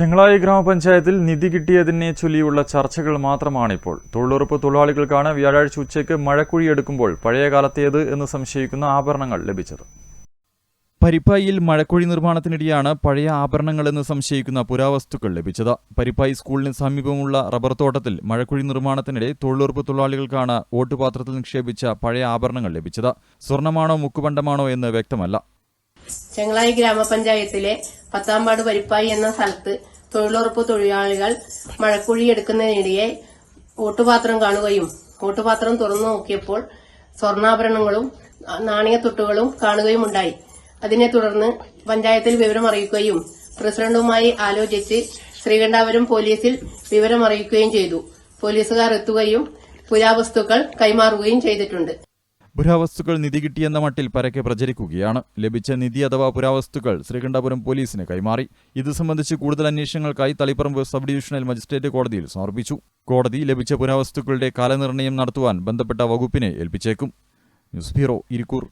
ചെങ്ങളായി ഗ്രാമപഞ്ചായത്തിൽ നിധി കിട്ടിയതിനെ ചൊല്ലിയുള്ള ചർച്ചകൾ മാത്രമാണിപ്പോൾ. തൊഴിലുറപ്പ് തൊഴിലാളികൾക്കാണ് വ്യാഴാഴ്ച ഉച്ചയ്ക്ക് മഴക്കുഴി എടുക്കുമ്പോൾ പഴയ കാലത്തേത് എന്ന് സംശയിക്കുന്ന ആഭരണങ്ങൾ ലഭിച്ചത്. പരിപ്പായിൽ മഴക്കുഴി നിർമ്മാണത്തിനിടെയാണ് പഴയ ആഭരണങ്ങളെന്ന് സംശയിക്കുന്ന പുരാവസ്തുക്കൾ ലഭിച്ചത്. പരിപ്പായി സ്കൂളിന് സമീപമുള്ള റബ്ബർ തോട്ടത്തിൽ മഴക്കുഴി നിർമ്മാണത്തിനിടെ തൊഴിലുറപ്പ് തൊഴിലാളികൾക്കാണ് വോട്ടുപാത്രത്തിൽ നിക്ഷേപിച്ച പഴയ ആഭരണങ്ങൾ ലഭിച്ചത്. സ്വർണമാണോ മുക്കുപണ്ടമാണോ എന്ന് വ്യക്തമല്ല. ചെങ്ങളായി ഗ്രാമപഞ്ചായത്തിലെ പത്താമ്പാട് പരിപ്പായി എന്ന സ്ഥലത്ത് തൊഴിലുറപ്പ് തൊഴിലാളികൾ മഴക്കുഴി എടുക്കുന്നതിനിടെ ഓട്ടുപാത്രം കാണുകയും ഓട്ടുപാത്രം തുറന്നു നോക്കിയപ്പോൾ സ്വർണാഭരണങ്ങളും നാണയത്തൊട്ടുകളും കാണുകയും ഉണ്ടായി അതിനെ തുടർന്ന് പഞ്ചായത്തിൽ വിവരം അറിയിക്കുകയും പ്രസിഡന്റുമായി ആലോചിച്ച് ശ്രീകണ്ഠാപുരം പോലീസിൽ വിവരം അറിയിക്കുകയും ചെയ്തു. പോലീസുകാർ എത്തുകയും പുരാവസ്തുക്കൾ കൈമാറുകയും ചെയ്തിട്ടുണ്ട്. പുരാവസ്തുക്കൾ നിധി കിട്ടിയെന്ന മട്ടിൽ പരക്കെ പ്രചരിക്കുകയാണ്. ലഭിച്ച നിധി അഥവാ പുരാവസ്തുക്കൾ ശ്രീകണ്ഠപുരം പോലീസിന് കൈമാറി. ഇത് സംബന്ധിച്ച് കൂടുതൽ അന്വേഷണങ്ങൾക്കായി തളിപ്പറമ്പ് സബ് ഡിവിഷണൽ മജിസ്ട്രേറ്റ് കോടതിയിൽ സമർപ്പിച്ചു. കോടതി ലഭിച്ച പുരാവസ്തുക്കളുടെ കാലനിർണയം നടത്തുവാൻ ബന്ധപ്പെട്ട വകുപ്പിനെ ഏൽപ്പിച്ചേക്കും. News bureau Irikkur.